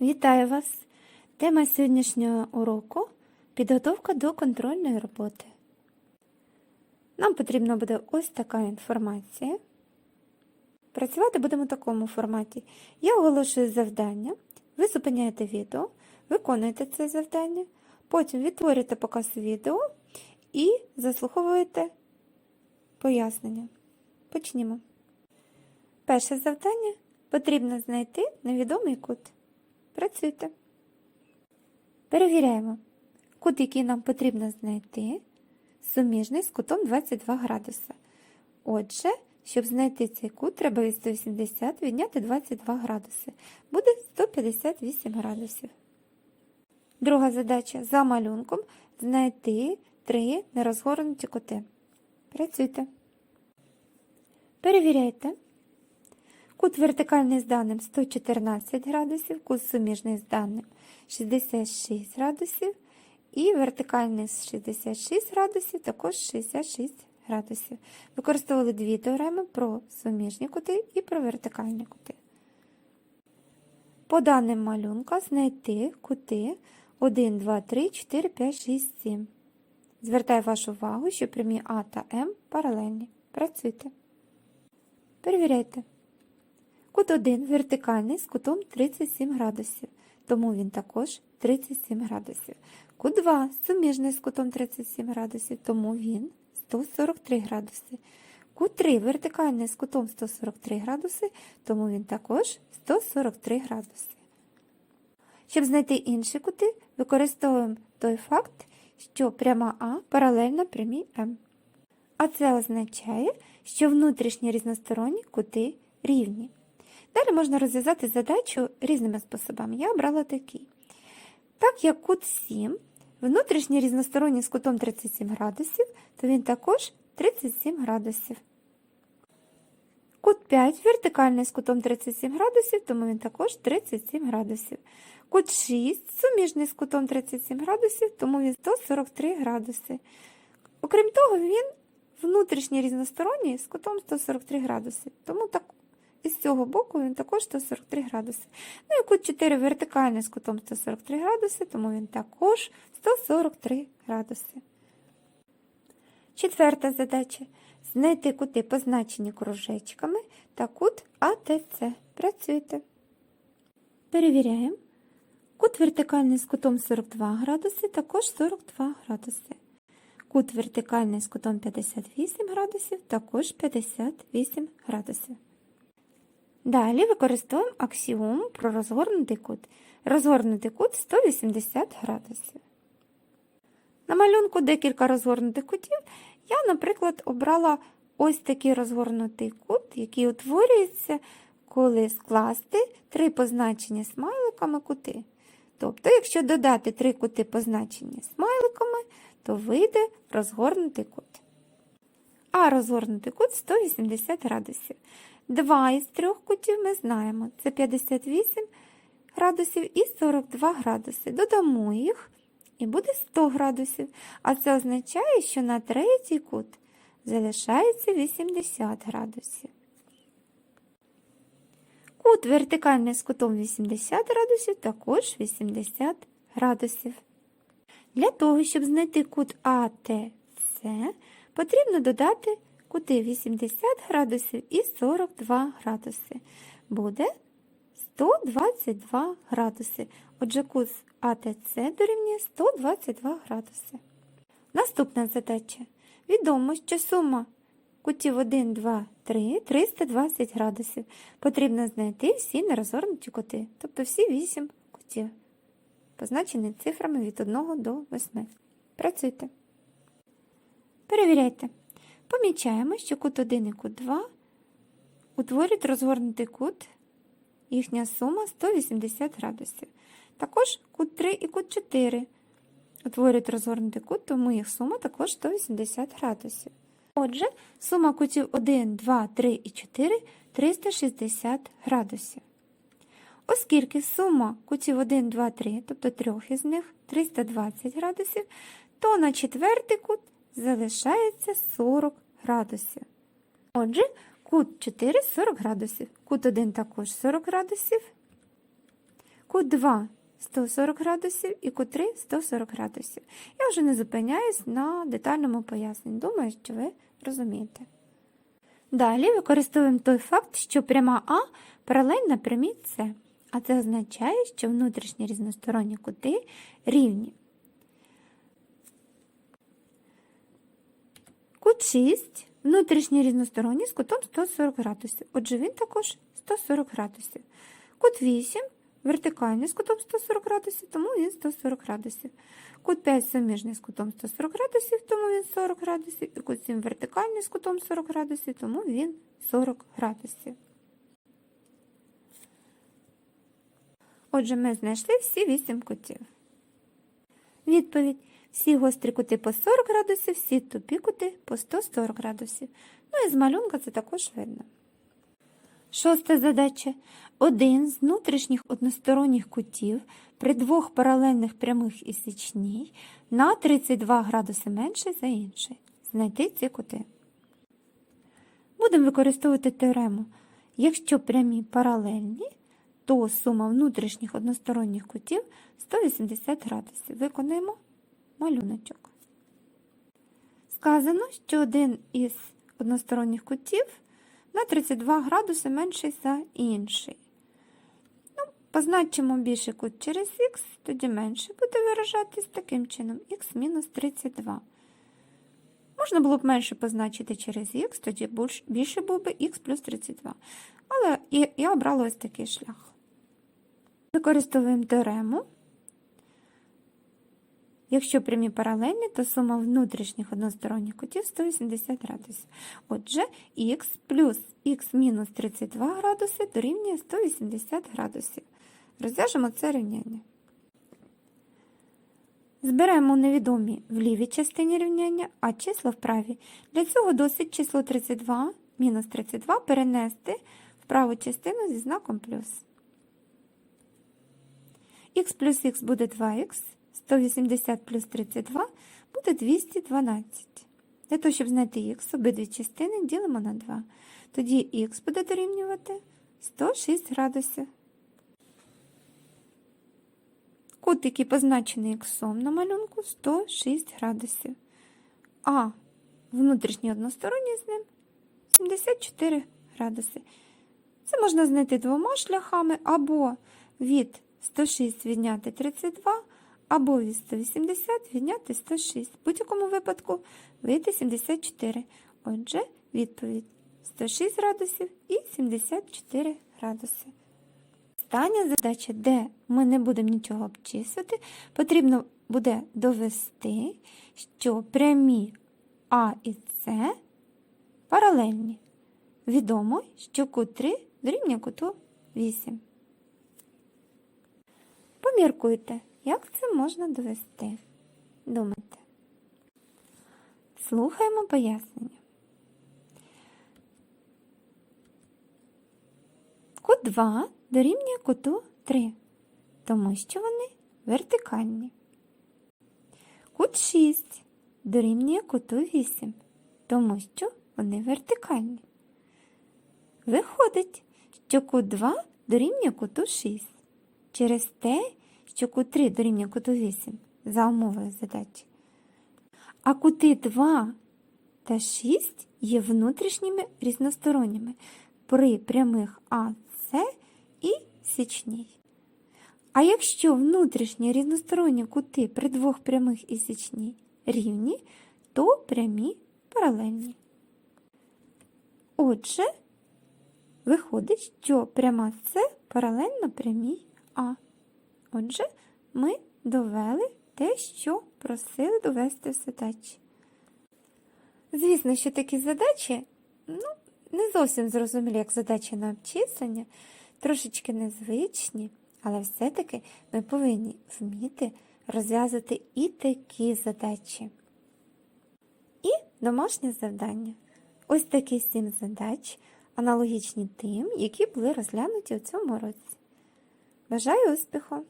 Вітаю вас! Тема сьогоднішнього уроку підготовка до контрольної роботи. Нам потрібна буде ось така інформація. Працювати будемо в такому форматі. Я оголошую завдання, ви зупиняєте відео, виконуєте це завдання, потім відтворюєте показ відео і заслуховуєте пояснення. Почнімо. Перше завдання потрібно знайти невідомий кут. Працюйте. Перевіряємо. Кут, який нам потрібно знайти, суміжний з кутом 22 градуса. Отже, щоб знайти цей кут, треба від 180 відняти 22 градуси. Буде 158 градусів. Друга задача за малюнком знайти три нерозгорнуті кути. Працюйте. Перевіряйте. Кут вертикальний з даним 114 градусів, кут суміжний з даним 66 градусів, і вертикальний з 66 градусів також 66 градусів. Використовували дві теореми про суміжні кути і про вертикальні кути. По даним малюнка знайти кути 1, 2, 3, 4, 5, 6, 7. Звертаю вашу увагу, що прямі А та М паралельні. Працюйте. Перевіряйте. Кут 1 вертикальний з кутом 37 градусів, тому він також 37 градусів. Кут 2 суміжний з кутом 37 градусів, тому він 143 градуси. Кут 3 вертикальний з кутом 143 градуси, тому він також 143 градуси. Щоб знайти інші кути, використовуємо той факт, що пряма А паралельна прямій М. А це означає, що внутрішні різносторонні кути рівні. Далі можна розв'язати задачу різними способами. Я обрала такий. Так як кут 7, внутрішній різносторонній з кутом 37 градусів, то він також 37 градусів. Кут 5 вертикальний з кутом 37 градусів, тому він також 37 градусів. Кут 6 суміжний з кутом 37 градусів, тому він 143 градуси. Окрім того, він внутрішній різносторонній з кутом 143 градуси. Тому так, із цього боку він також 143 градуси. Ну і кут 4 вертикальний з кутом 143 градуси, тому він також 143 градуси. Четверта задача. Знайти кути, позначені кружечками, та кут АТЦ. Працюйте. Перевіряємо. Кут вертикальний з кутом 42 градуси, також 42 градуси. Кут вертикальний з кутом 58 градусів, також 58 градусів. Далі використовуємо аксіому про розгорнутий кут. Розгорнутий кут 180 градусів. На малюнку декілька розгорнутих кутів. Я, наприклад, обрала ось такий розгорнутий кут, який утворюється, коли скласти три позначені смайликами кути. Тобто, якщо додати три кути позначені смайликами, то вийде розгорнутий кут. А розгорнутий кут 180 градусів. Два із трьох кутів ми знаємо. Це 58 градусів і 42 градуси. Додамо їх і буде 100 градусів. А це означає, що на третій кут залишається 80 градусів. Кут вертикальний з кутом 80 градусів також 80 градусів. Для того, щоб знайти кут АТС, потрібно додати кути 80 градусів і 42 градуси. Буде 122 градуси. Отже, кут АТЦ дорівнює 122 градуси. Наступна задача. Відомо, що сума кутів 1, 2, 3 320 градусів. Потрібно знайти всі нерозгорнуті кути, тобто всі 8 кутів, позначені цифрами від 1 до 8. Працюйте. Перевіряйте. Помічаємо, що кут 1 і кут 2 утворюють розгорнутий кут, їхня сума 180 градусів. Також кут 3 і кут 4 утворюють розгорнутий кут, тому їх сума також 180 градусів. Отже, сума кутів 1, 2, 3 і 4 360 градусів. Оскільки сума кутів 1, 2, 3, тобто трьох із них 320 градусів, то на четвертий кут залишається 40 градусів. Отже, кут 4 40 градусів, кут 1 також 40 градусів, кут 2 140 градусів і кут 3 140 градусів. Я вже не зупиняюсь на детальному поясненні. Думаю, що ви розумієте. Далі використовуємо той факт, що пряма А паралельна прямій С, а це означає, що внутрішні різносторонні кути рівні. Кут 6 внутрішній різносторонній з кутом 140 градусів. Отже, він також 140 градусів. Кут 8 вертикальний з кутом 140 градусів, тому він 140 градусів. Кут 5 суміжний з кутом 140 градусів, тому він 40 градусів. І кут 7 вертикальний з кутом 40 градусів, тому він 40 градусів. Отже, ми знайшли всі 8 кутів. Відповідь. Всі гострі кути по 40 градусів, всі тупі кути по 140 градусів. Ну і з малюнка це також видно. Шоста задача. Один з внутрішніх односторонніх кутів при двох паралельних прямих і січній на 32 градуси менший за інший. Знайти ці кути. Будемо використовувати теорему. Якщо прямі паралельні, то сума внутрішніх односторонніх кутів 180 градусів. Виконуємо малюночок. Сказано, що один із односторонніх кутів на 32 градуси менший за інший. Ну, позначимо більший кут через х, тоді менше буде виражатись таким чином х мінус 32. Можна було б менше позначити через х, тоді більше був би х плюс 32. Але я обрала ось такий шлях. Використовуємо теорему. Якщо прямі паралельні, то сума внутрішніх односторонніх кутів 180 градусів. Отже, х плюс мінус 32 градуси дорівнює 180 градусів. Розв'яжемо це рівняння. Зберемо невідомі в лівій частині рівняння, а числа в правій. Для цього досить число 32 мінус 32 перенести в праву частину зі знаком плюс. Х плюс х буде 2х. 180 плюс 32 буде 212. Для того, щоб знайти х, обидві частини ділимо на 2. Тоді х буде дорівнювати 106 градусів. Кут, який позначений х на малюнку, 106 градусів. А внутрішній односторонній з ним 74 градуси. Це можна знайти двома шляхами, або від 106 відняти 32, або від 180 відняти 106. В будь-якому випадку вийде 74. Отже, відповідь 106 градусів і 74 градуси. Остання задача, де ми не будемо нічого обчислювати, потрібно буде довести, що прямі А і С паралельні. Відомо, що кут 3 дорівнює куту 8. Поміркуйте. Як це можна довести? Думайте. Слухаємо пояснення. Кут 2 дорівнює куту 3, тому що вони вертикальні. Кут 6 дорівнює куту 8, тому що вони вертикальні. Виходить, що кут 2 дорівнює куту 6. Через те, що кут 3 дорівнює куту 8 за умовою задачі. А кути 2 та 6 є внутрішніми різносторонніми при прямих АС і січній. А якщо внутрішні різносторонні кути при двох прямих і січній рівні, то прямі паралельні. Отже, виходить, що пряма С паралельна прямій А. Отже, ми довели те, що просили довести в задачі. Звісно, що такі задачі ну, не зовсім зрозумілі, як задачі на обчислення, трошечки незвичні, але все-таки ми повинні вміти розв'язати і такі задачі. І домашнє завдання. Ось такі сім задач, аналогічні тим, які були розглянуті у цьому році. Бажаю успіху!